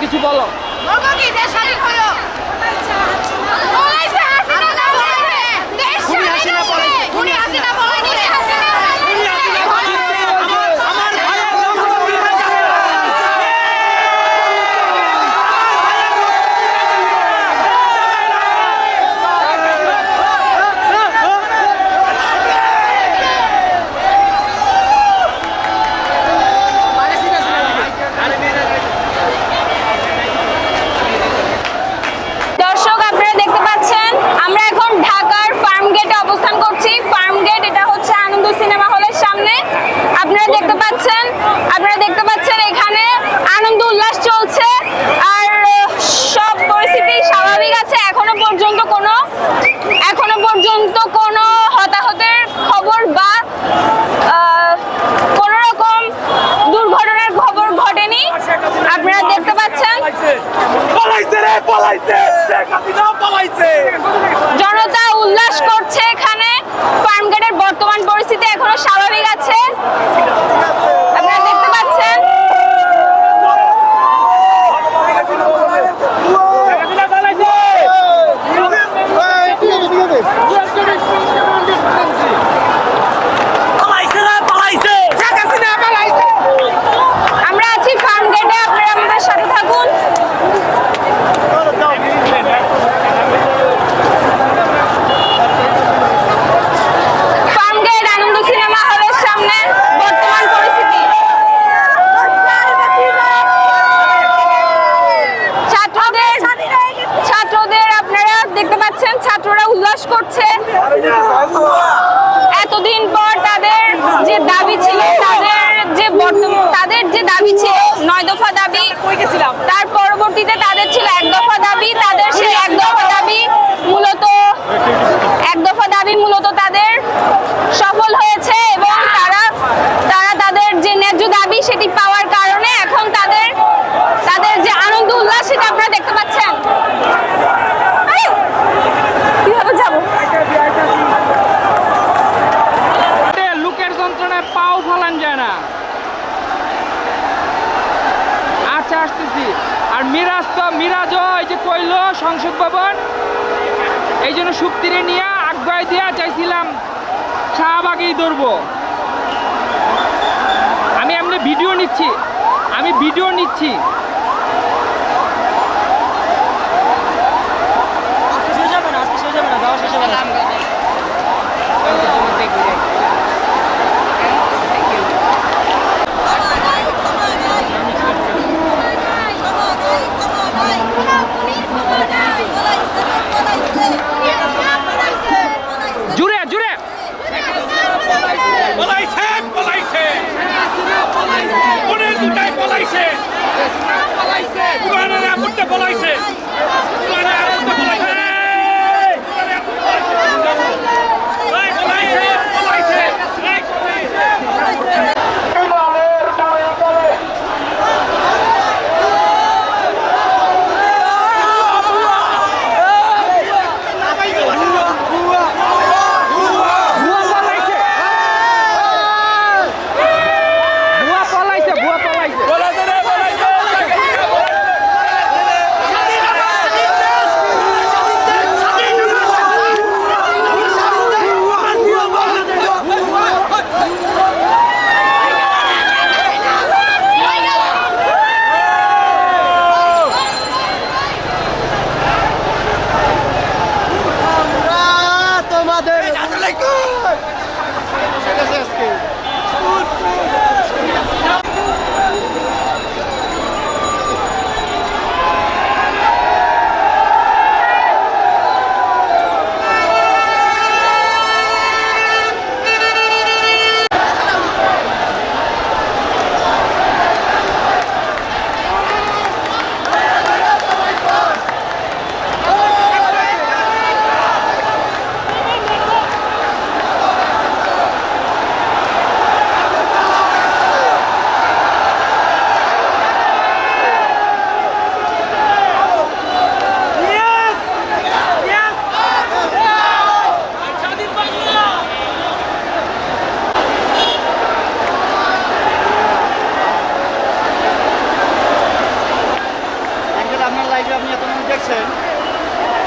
কিছু বলো। আসছি আর মিরাজ তো, মিরাজ ওই যে কইল সংসদ ভবন। এই জন্য সুক্তিরে নিয়ে আগ্রয় দেওয়া চাইছিলাম শাহবাগেই ধরবো। আমি এমনি ভিডিও নিচ্ছি, আমি ভিডিও নিচ্ছি।